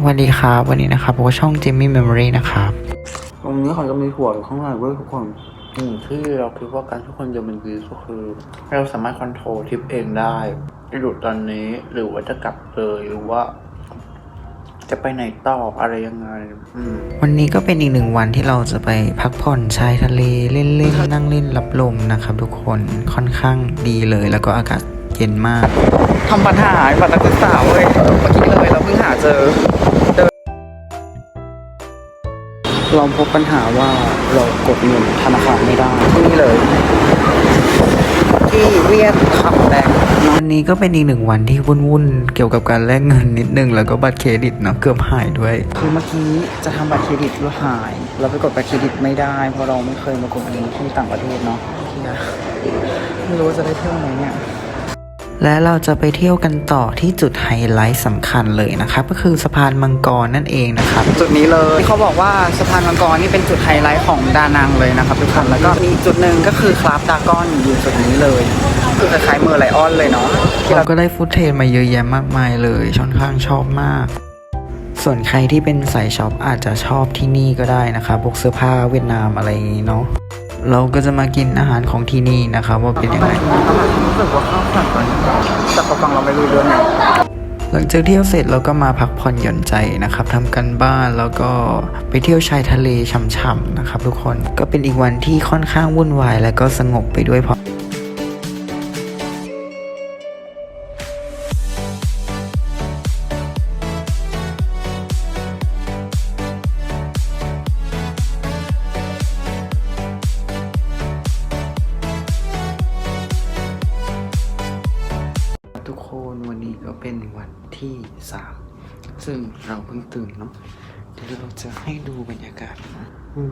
สวัสดีครับวันนี้นะครับผมก็ช่อง Jimmy Memory นะครับ ตรงนี้เขาจะมีถั่วอยู่ข้างในเว้ยทุกคนอืมที่เราคิดว่าการที่คนจะเป็นวีก็คือ เราสามารถคอนโทรลทริปเองได้จะหยุดตอนนี้หรือว่าจะกลับเลยหรือว่า จะไปไหนต่ออะไรยังไง อืม วันนี้ก็เป็นอีกหนึ่งวันที่เราจะไปพักผ่อนชายทะเลเล่นๆนั่งเล่นรับลมนะครับทุกคนค่อนข้างดีเลยแล้วก็อากาศ เย็นมากทำปัญหาบัตรนักศึกษาเว้ยเมื่อกี้เลยเราเพิ่งหาเจอเดินเราพบปัญหาว่าเรากดเงินธนาคารไม่ได้ที่นี่เลย ที่เวียดขับแบงค์วันนี้ก็เป็นอีกหนึ่งวันที่วุ่นๆ เกี่ยวกับการแลกเงินนิดนึง แล้วก็บัตรเครดิตเนาะเกือบหายด้วย คือเมื่อกี้จะทำบัตรเครดิตแล้วหาย เราไปกดบัตรเครดิตไม่ได้ เพราะเราไม่เคยมากดอันนี้ที่ต่างประเทศเนาะที่นะไม่รู้ว่าจะได้เที่ยวไหนเนี่ย และเราจะไปเที่ยวกันต่อที่จุดไฮไลท์สำคัญเลยนะครับ ก็คือสะพานมังกรนั่นเองนะครับ จุดนี้เลยเขาบอกว่าสะพานมังกรนี่เป็นจุดไฮไลท์ของดานังเลยนะครับทุกคนแล้วก็มีจุดหนึ่งก็คือคราฟดากอนอยู่จุดนี้เลยคือคล้ายๆเมอร์ไลออนเลยเนาะที่เราเราก็ได้ฟุตเทจมาเยอะแยะมากมายเลยค่อนข้างชอบมาก ส่วนใครที่เป็นสายช็อปอาจจะชอบที่นี่ก็ได้นะครับพวกเสื้อผ้าเวียดนามอะไรอย่างนี้เนาะ เราก็จะมากินอาหารของที่นี่นะครับว่าเป็นยังไงรู้สึกว่าข้าวผัดมันแต่พอฟังเราไม่รู้เรื่องไงหลังจากเที่ยวเสร็จเราก็มาพักผ่อนหย่อนใจนะครับทำกันบ้านแล้วก็ไปเที่ยวชายทะเลช่ำๆนะครับทุกคนก็เป็นอีกวันที่ค่อนข้างวุ่นวาย และก็สงบไปด้วยเพร ที่สามซึ่งเราเพิ่งตื่นเนาะเดี๋ยวเราจะให้ดูบรรยากาศนะ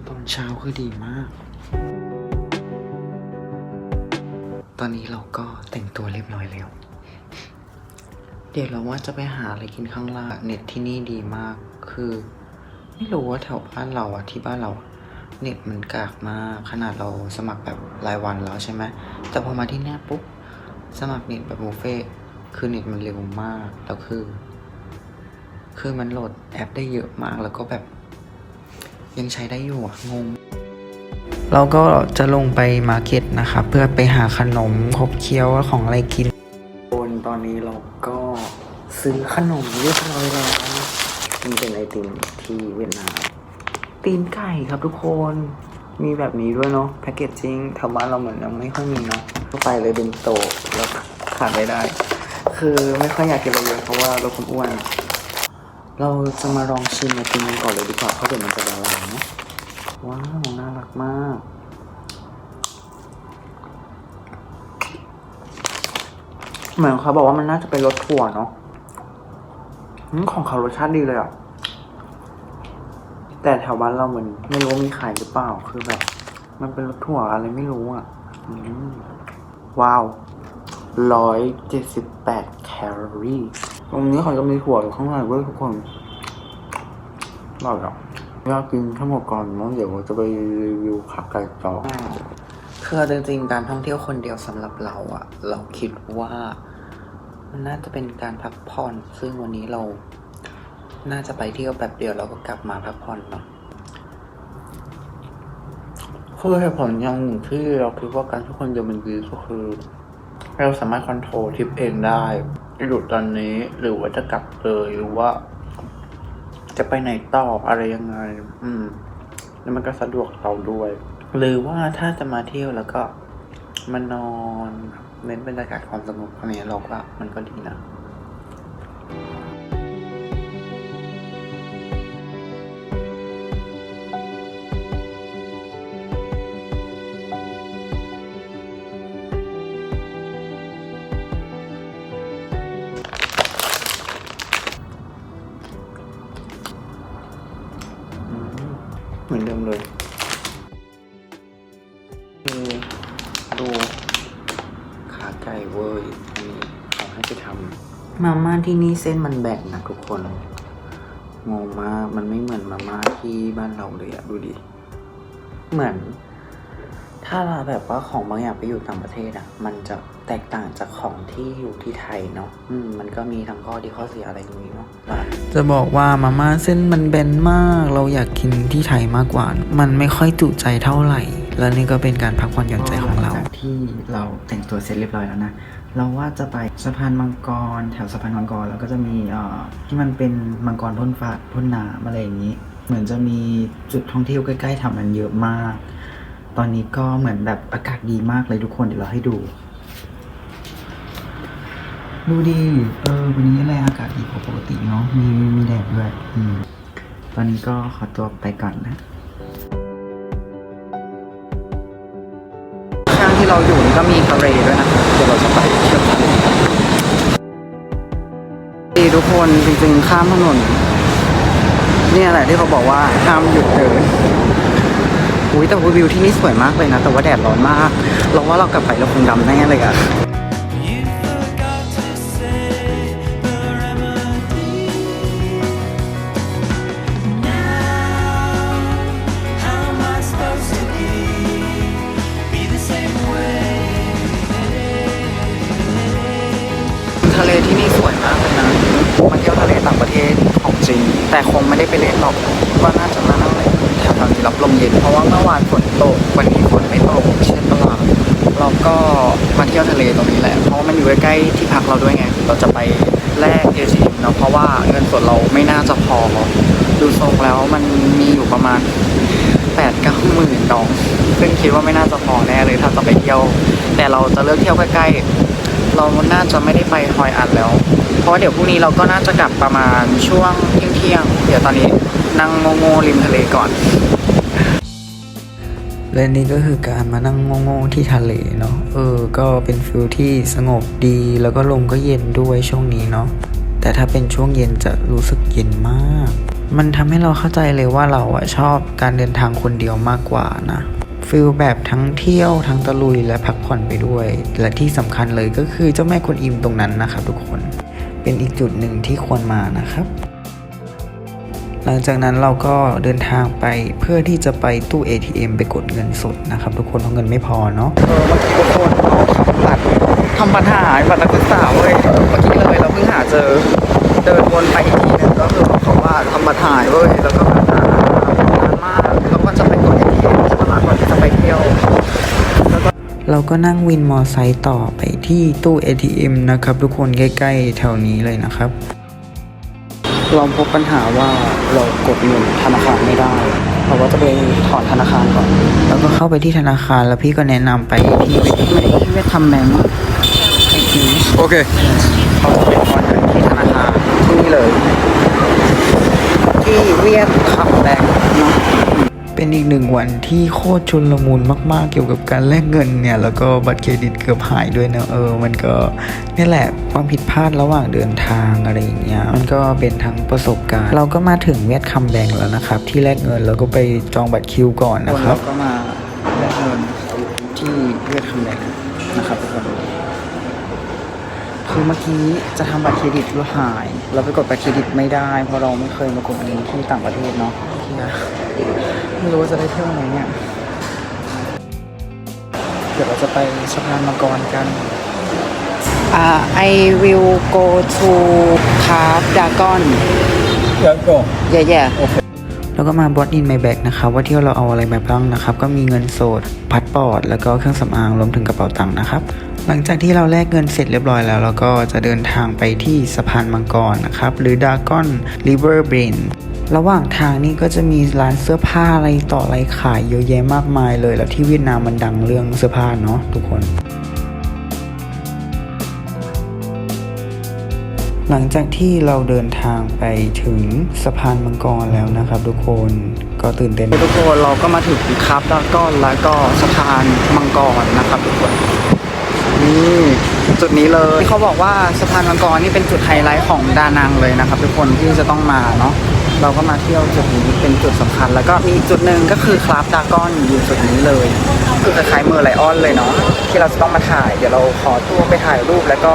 ตอนเช้าคือดีมาก ตอนนี้เราก็แต่งตัวเรียบร้อยแล้ว เดี๋ยวเราว่าจะไปหาอะไรกินข้างล่างเน็ตที่นี่ดีมาก คือไม่รู้ว่าแถวบ้านเราอะที่บ้านเราเน็ตมันกากมากขนาดเราสมัครแบบรายวันแล้วใช่ไหมแต่พอมาที่นี่ปุ๊บสมัครเน็ตแบบบุฟเฟ่ คือเน็ตมันเร็วมากแล้วคือ คือมันโหลดแอปได้เยอะมากแล้วก็แบบ ยังใช้ได้อยู่อะงง เราก็จะลงไปมาร์เก็ตนะครับเพื่อไปหาขนมขบเคี้ยวของอะไรกินคนตอนนี้เราก็ซื้อขนมเรียบร้อยแล้วนี่เป็นไอติมที่เวียดนามตีนไก่ครับทุกคนมีแบบนี้ด้วยเนาะแพคเกจจิ้งแถวบ้านเราเหมือนยังไม่ค่อยมีเนาะก็ไปเลยเป็นโตแล้วขาดไม่ได้ คือไม่ค่อยอยากกินอะไรเยอะเพราะว่าเราคนอ้วน เราจะมาลองชิมไอติมกันก่อนเลยดีกว่าเพราะเดี๋ยวมันจะละลายนาะว้าวน่ารักมากเหมือนเขาบอกว่ามันน่าจะเป็นรสถั่วเนาะของเขารสชาติดีเลยอะแต่แถวบ้านเราเหมือนไม่รู้มีขายหรือเปล่า คือแบบ มันเป็นรสถั่วอะไรไม่รู้อะอว้าว ร้อยเจ็ดสิบแปดแคลอรี่ ตรงนี้เขาจะมีถั่วอยู่ข้างในเว้ยทุกคนอร่อยอะอยากกินทั้งหมดก่อนมั้งเดี๋ยวจะไปรีวิวขาไก่ต่อคือจริงๆ การท่องเที่ยวคนเดียวสำหรับเราอะเราคิดว่ามันน่าจะเป็นการพักผ่อน ซึ่งวันนี้เรา น่าจะไปเที่ยวแบบเดียวแล้วก็กลับมาพักผ่อนเนาะคือเหตุผลอย่างหนึ่งที่เราคิดว่าการที่คนจะเป็นวีก็คือ เราสามารถคอนโทรลทริปเองได้จะหยุดตอนนี้หรือว่าจะกลับเลยหรือว่า จะไปไหนต่ออะไรยังไง อืม แล้วมันก็สะดวกเราด้วย หรือว่าถ้าจะมาเที่ยวแล้วก็มานอนเน้นบรรยากาศความสงบอะไรเนี้เราก็มันก็ดีนะ เหมือนเดิมเลยคือดูขาไก่เว้ยอันนี้เขาให้ไปทำมาม่าที่นี่เส้นมันแบกนะทุกคนงงมากมันไม่เหมือนมาม่าที่บ้านเราเลยอะดูดิ เหมือน ถ้าเราแบบว่าของบางอย่างไปอยู่ต่างประเทศอะ มันจะแตกต่างจากของที่อยู่ที่ไทยเนาะอืมมันก็มีทั้งข้อดีข้อเสียอะไรอย่างนี้เนาะจะบอกว่ามาม่าเส้นมันเบนมาก เราอยากกินที่ไทยมากกว่า มันไม่ค่อยจุใจเท่าไหร่ และนี่ก็เป็นการพักผ่อนหย่อนใจของเราจากที่เราแต่งตัวเสร็จเรียบร้อยแล้วนะเราว่าจะไปสะพานมังกร แถวสะพานมังกรแล้วก็จะมีเอ่อที่มันเป็นมังกรพ่นฟ้าพ่นน้ำอะไรอย่างนี้ เหมือนจะมีจุดท่องเที่ยวใกล้ๆแถวนั้นเยอะมาก ตอนนี้ก็เหมือนแบบอากาศดีมากเลยทุกคนเดี๋ยวเราให้ดู ดูดี เออ วันนี้อะไรอากาศดีกว่าปกติเนาะ มีมีแดดด้วย อืม ตอนนี้ก็ขอตัวไปก่อนนะข้างที่เราอยู่นี่ก็มีทะเลด้วยนะครับเดี๋ยวเราจะไปเที่ยวทะเลดีทุกคนจริงๆข้ามถนนเนี่ยแหละที่เขาบอกว่าห้ามหยุดเดิน อุ้ยแต่ว่าวิวที่นี่สวยมากเลยนะ แต่ว่าแดดร้อนมาก เราว่าเรากลับไปเราคงดำแน่เลยอะ ก็มาเที่ยวทะเลตรงนี้แหละ เพราะามันอยู่ใกล้ๆที่พักเราด้วยไง เราจะไปแลกเอทีเนาะเพราะว่าเงินสดเราไม่น่าจะพอ ดูทรงแล้วมันมีอยู่ประมาณแปดเก้าหมื่นดองซึ่งคิดว่าไม่น่าจะพอแน่เลยถ้าจะไปเที่ยว แต่เราจะเลือกเที่ยวใกล้ๆ เราน่าจะไม่ได้ไปฮอยอันแล้ว เพราะว่าเดี๋ยวพรุ่งนี้เราก็น่าจะกลับประมาณช่วงเที่ยงๆเดี๋ยวตอนนี้นั่งโง่ๆริมทะเลก่อน และนี่ก็คือการมานั่งโง่ๆที่ทะเลเนาะเออ ก็เป็นฟิลที่สงบดี แล้วก็ลมก็เย็นด้วยช่วงนี้เนาะแต่ถ้าเป็นช่วงเย็นจะรู้สึกเย็นมาก มันทำให้เราเข้าใจเลยว่าเราอะชอบการเดินทางคนเดียวมากกว่านะฟิลแบบทั้งเที่ยวทั้งตะลุยและพักผ่อนไปด้วย และที่สำคัญเลยก็คือเจ้าแม่กวนอิมตรงนั้นนะครับทุกคน เป็นอีกจุดหนึ่งที่ควรมานะครับ หลังจากนั้นเราก็เดินทางไปเพื่อที่จะไปตู้ ATM ไปกดเงินสดนะครับ ทุกคนเพราะเงินไม่พอเนาะเออเมื่อกี้ทุกคนเราทำบัตรทำบัตรหายบัตรนักศึกษาเว้ยเมื่อกี้เลยเราเพิ่งหาเจอเดินวนไปอีกทีนึงก็คือบอกเขาว่าทำบัตรหายเว้ยแล้วก็แบบหานานมากแล้วก็จะไปกดเอทีเอ็มใช่ไหมล่ะก่อนที่จะไปเที่ยวเราก็นั่งวินมอไซค์ต่อไปที่ตู้ ATM นะครับ ทุกคนใกล้ๆแถวนี้เลยนะครับ เราพบปัญหาว่าเรากดเงินธนาคารไม่ได้เราก็จะไปถอนธนาคารก่อน แล้วก็เข้าไปที่ธนาคารแล้วพี่ก็แนะนำไปที่ไม่ที่เวียดทำแบงก์ไอทีโอเคเขาจะเป็นถอนเงินที่ธนาคารที่นี่เลย ที่เวียดคัมแบงก์เนาะ เป็นอีกหนึ่งวันที่โคตรชุนลมุนมาก ๆ เกี่ยวกับการแลกเงินเนี่ย แล้วก็บัตรเครดิตเกือบหายด้วยนะเออ มันก็นี่แหละความผิดพลาดระหว่างเดินทางอะไรอย่างเงี้ย มันก็เป็นทั้งประสบการณ์ เราก็มาถึงเวียดคัมแบงแล้วนะครับ ที่แลกเงินแล้วก็ไปจองบัตรคิวก่อนนะครัเราบก็มาแลกเงินที่เวียดคัมแบงนะครับทุกคนคือเมื่อกี้จะทำบัตรเครดิตแล้วหาย เราไปกดบัตรเครดิตไม่ได้ เพราะเราไม่เคยมากดเงินที่ต่างประเทศเนาะที่ย ไม่รู้ว่าจะได้เที่ยวไหนเนี่ย เดี๋ยวเราจะไปสะพานมังกรกันอ่า I will go to Carp Dragon แล้วก็ yeah yeah แล้วก็มาบอสอินไมแบกนะครับว่าเที่ยวเราเอาอะไรมาบ้างนะครับ ก็มีเงินสดพัดปอร์ตแล้วก็เครื่องสำอางรวมถึงกระเป๋าตังค์นะครับ หลังจากที่เราแลกเงินเสร็จเรียบร้อยแล้วเราก็จะเดินทางไปที่สะพานมังกรนะครับ หรือดากอนริเวอร์เบรน ระหว่างทางนี่ก็จะมีร้านเสื้อผ้าอะไรต่ออะไรขายเยอะแยะมากมายเลย แล้วที่เวียดนามมันดังเรื่องเสื้อผ้าเนาะทุกคน หลังจากที่เราเดินทางไปถึงสะพานมังกรแล้วนะครับ ทุกคนก็ตื่นเต้นทุกคนเราก็มาถึงครับแล้วก็แล้วก็สะพานมังกรนะครับทุกคนนี่จุดนี้เลยที่เขาบอกว่าสะพานมังกรนี่เป็นจุดไฮไลท์ของดานังเลยนะครับ ทุกคนที่จะต้องมาเนาะ เราก็มาเที่ยวจุดนี้เป็นจุดสำคัญ แล้วก็มีอีกจุดหนึ่งก็คือคราฟดากอนอยู่จุดนี้เลย คือคล้ายๆเมอร์ไลออนเลยเนาะที่เราจะต้องมาถ่ายเดี๋ยวเราขอตัวไปถ่ายรูปแล้วก็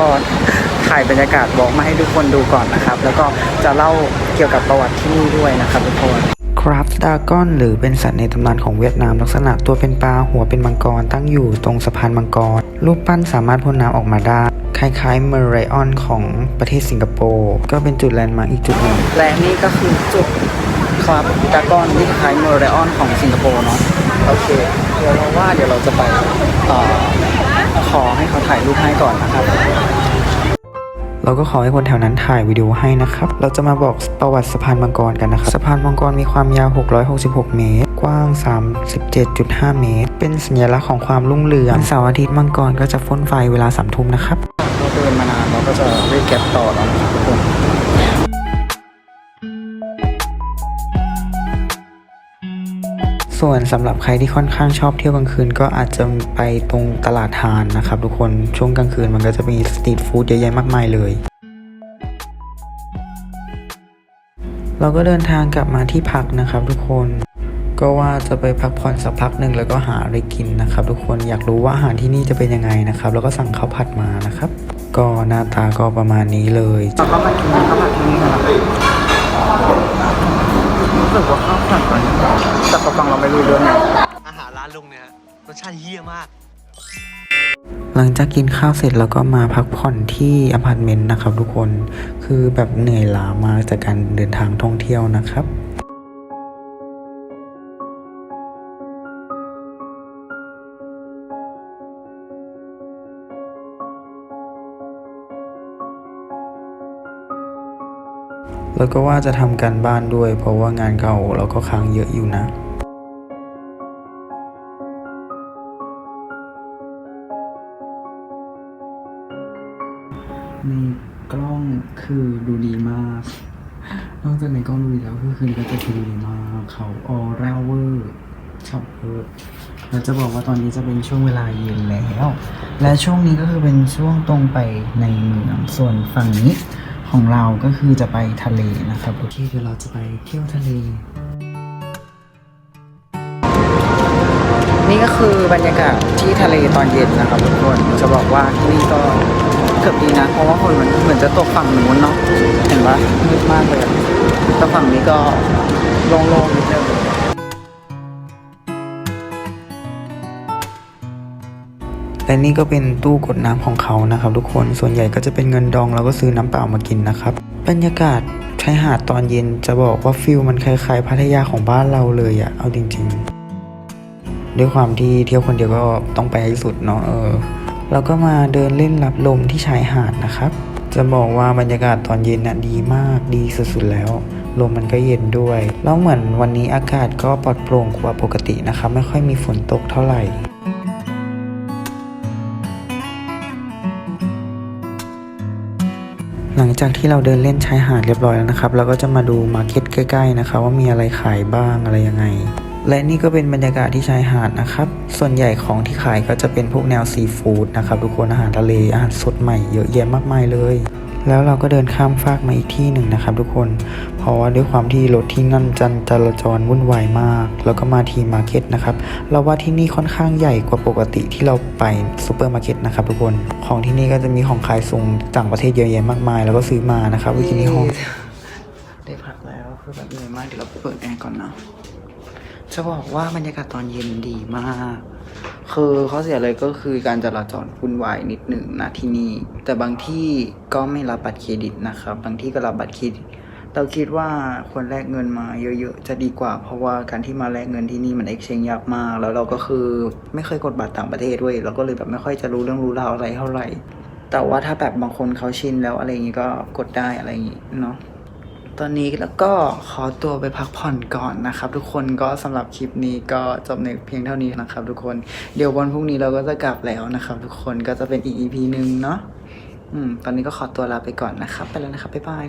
ถ่ายบรรยากาศบอกมาให้ทุกคนดูก่อนนะครับ แล้วก็จะเล่าเกี่ยวกับประวัติที่นี่ด้วยนะครับทุกคน คราฟดากอนหรือเป็นสัตว์ในตำนานของเวียดนามลักษณะตัวเป็นปลาหัวเป็นมังกรตั้งอยู่ตรงสะพานมังกร รูปปั้นสามารถพ่นน้ำออกมาได้ คล้ายๆเมอร์ไรออนของประเทศสิงคโปร์ก็เป็นจุดแลนด์มาร์กอีกจุดหนึ่งและนี่ก็คือจุดคลับดากอนที่คล้ายเมอร์ไรออนของสิงคโปร์เนาะโอเค เดี๋ยวเราว่าเดี๋ยวเราจะไปต่อขอให้เขาถ่ายรูปให้ก่อนนะครับ เราก็ขอให้คนแถวนั้นถ่ายวิดีโอให้นะครับ เราจะมาบอกประวัติสะพานมังกรกันนะครับ สะพานมังกรมีความยาว 666 เมตร กว้าง 37.5 เมตร เป็นสัญลักษณ์ของความรุ่งเรืองเสาร์อาทิตย์มังกรก็จะฟ้นไฟเวลาสามทุ่มนะครับเราเดินมานานเราก็จะรีบแก็บต่อแล้วนะครับทุกคน ส่วนสำหรับใครที่ค่อนข้างชอบเที่ยวกลางคืน ก็อาจจะไปตรงตลาดทานนะครับ ทุกคนช่วงกลางคืนมันก็จะมีสตรีทฟู้ดเยอะแยะมากมายเลยเราก็เดินทางกลับมาที่พักนะครับทุกคน ก็ว่าจะไปพักผ่อนสักพักหนึ่งแล้วก็หาอะไรกินนะครับ ทุกคนอยากรู้ว่าอาหารที่นี่จะเป็นยังไงนะครับ แล้วก็สั่งข้าวผัดมานะครับ ก็หน้าตาก็ประมาณนี้เลยเราก็มากินข้าวผัดที่นี่นะครับรู้สึกว่าข้าวผัดมัน แต่กระฟังเราไม่รู้เรื่องอาหารร้านลุงเนี่ยรสชาติเฮี้ยมาก หลังจากกินข้าวเสร็จแล้วก็มาพักผ่อนที่อพาร์ตเมนต์นะครับทุกคนคือแบบเหนื่อยล้ามากจากการเดินทางท่องเที่ยวนะครับแล้วก็ว่าจะทำการบ้านด้วย เพราะว่างานเก่าเราก็ค้างเยอะอยู่นะ คือดูดีมาก นอกจากในกล้องดูดีแล้วคือคืนก็จะคือดีมาก เขาออร่าเวอร์ชอบเวอร์แล้วจะบอกว่าตอนนี้จะเป็นช่วงเวลาเย็นแล้ว และช่วงนี้ก็คือเป็นช่วงตรงไปในเมืองส่วนฝั่งนี้ของเราก็คือจะไปทะเลนะครับโอเคเดี๋ยวเราจะไปเที่ยวทะเล นี่ก็คือบรรยากาศที่ทะเลตอนเย็นนะครับทุกคนจะบอกว่าที่นี่ก็ เกือบดีนะ เพราะว่าคนมันเหมือนจะตกฝั่งนู้นเนาะเห็นปะมืดมากเลยแต่ฝั่งนี้ก็โล่งๆนิดนึงและนี่ก็เป็นตู้กดน้ำของเขานะครับทุกคนส่วนใหญ่ก็จะเป็นเงินดองเราก็ซื้อน้ำเปล่ามากินนะครับบรรยากาศชายหาดตอนเย็นจะบอกว่าฟิลมันคล้ายๆพัทยาของบ้านเราเลยอะเอาจริงๆ ด้วยความที่เที่ยวคนเดียวก็ต้องไปให้สุดเนาะเออ แล้วก็มาเดินเล่นรับลมที่ชายหาดนะครับ จะบอกว่าบรรยากาศตอนเย็นน่ะดีมากดีสุดๆแล้วลมมันก็เย็นด้วย แล้วเหมือนวันนี้อากาศก็ปลอดโปร่งกว่าปกตินะครับ ไม่ค่อยมีฝนตกเท่าไหร่หลังจากที่เราเดินเล่นชายหาดเรียบร้อยแล้วนะครับ เราก็จะมาดูมาร์เก็ตใกล้ๆนะครับ ว่ามีอะไรขายบ้างอะไรยังไง และนี่ก็เป็นบรรยากาศที่ชายหาดนะครับ ส่วนใหญ่ของที่ขายก็จะเป็นพวกแนวซีฟู้ดนะครับทุกคนอาหารทะเลอาหารสดใหม่เยอะแยะมากมายเลย แล้วเราก็เดินข้ามฟากมาอีกที่หนึ่งนะครับ ทุกคน เพราะว่าด้วยความที่รถที่นั่นจันจราจรวุ่นวายมาก แล้วก็มาทีมาร์เก็ตนะครับ เราว่าที่นี่ค่อนข้างใหญ่กว่าปกติที่เราไปซูเปอร์มาร์เก็ตนะครับทุกคน ของที่นี่ก็จะมีของขายส่งต่างประเทศเยอะแยะมากมาย แล้วก็ซื้อมานะครับวิกินี่ห้องได้พักแล้วคือแบบเหนื่อยมากเดี๋ยวเราเปิดแอร์ก่อนนะ จะบอกว่าบรรยากาศตอนเย็นดีมาก คือข้อเสียเลยก็คือการจราจรวุ่นวายนิดหนึ่งนะที่นี่ แต่บางที่ก็ไม่รับบัตรเครดิตนะครับ บางที่ก็รับบัตรเครดิต เราคิดว่าควรแลกเงินมาเยอะๆ จะดีกว่า เพราะว่าการที่มาแลกเงินที่นี่มันเอ็กชแนยากมาก แล้วเราก็คือไม่เคยกดบัตรต่างประเทศด้วย เราก็เลยแบบไม่ค่อยจะรู้เรื่องรู้ราวอะไรเท่าไหร่ แต่ว่าถ้าแบบบางคนเขาชินแล้วอะไรอย่างงี้ก็กดได้อะไรอย่างงี้เนาะ ตอนนี้แล้วก็ขอตัวไปพักผ่อนก่อนนะครับ ทุกคนก็สำหรับคลิปนี้ก็จบในเพียงเท่านี้นะครับ ทุกคนเดี๋ยววันพรุ่งนี้เราก็จะกลับแล้วนะครับ ทุกคนก็จะเป็นอีก EP หนึ่งเนาะอืมตอนนี้ก็ขอตัวลาไปก่อนนะครับ ไปแล้วนะครับบ๊ายบาย